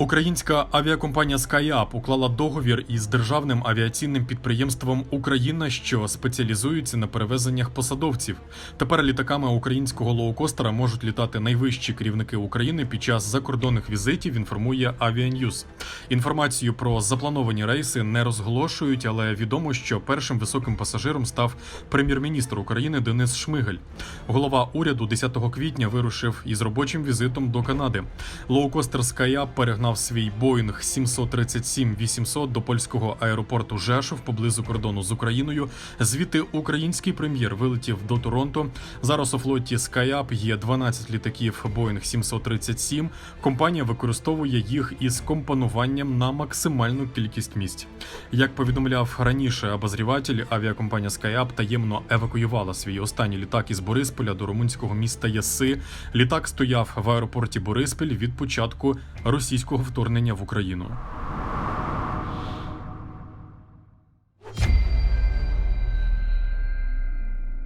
Українська авіакомпанія SkyUp уклала договір із державним авіаційним підприємством Україна, що спеціалізується на перевезеннях посадовців. Тепер літаками українського лоукостера можуть літати найвищі керівники України під час закордонних візитів. Інформує Avianews. Інформацію про заплановані рейси не розголошують, але відомо, що першим високим пасажиром став прем'єр-міністр України Денис Шмигаль. Голова уряду 10 квітня вирушив із робочим візитом до Канади. Лоукостер SkyUp перегнав свій Боїнг 737-800 до польського аеропорту Жешов поблизу кордону з Україною. Звідти український прем'єр вилетів до Торонто. Зараз у флоті SkyUp є 12 літаків Boeing 737. Компанія використовує їх із компонуванням на максимальну кількість місць. Як повідомляв раніше обозріватель, авіакомпанія SkyUp таємно евакуювала свій останній літак із Борисполя до румунського міста Яси. Літак стояв в аеропорті Бориспіль від початку російського вторгнення в Україну.